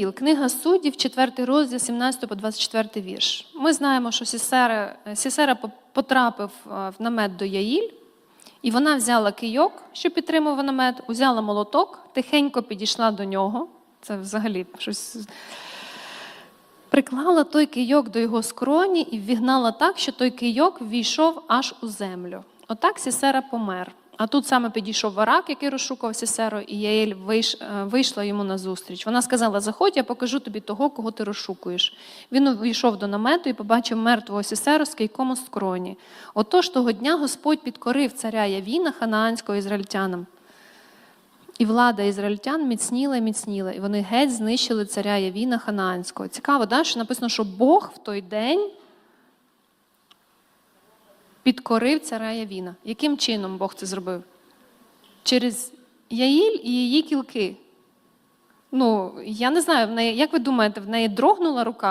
Яїл, книга суддів, 4 розділ, 17 по 24 вірш. Ми знаємо, що Сісера, Сісера потрапив е, в намет до Яїль, і вона взяла кийок, що підтримував намет, узяла молоток, тихенько підійшла до нього. Це взагалі щось. Приклала той кийок до його скроні і ввігнала так, що той кийок ввійшов аж у землю. Отак Сісера помер. А тут саме підійшов варак, який розшукував Сісеру, і Яель е, вийшла йому назустріч. Вона сказала: Заходь, я покажу тобі того, кого ти розшукуєш. Він увійшов до намету і побачив мертвого Сісеру з кийком у скроні. Отож того дня Господь підкорив царя Явіна, ханаанського ізраїльтянам. І влада ізраїльтян міцніла і міцніла, і вони геть знищили царя Явіна Ханаанського. Цікаво, да, що написано, що Бог в той день підкорив царя Явіна. Яким чином Бог це зробив? Через Яїль і її кілки. Ну, я не знаю, в неї, як ви думаєте, в неї дрогнула рука,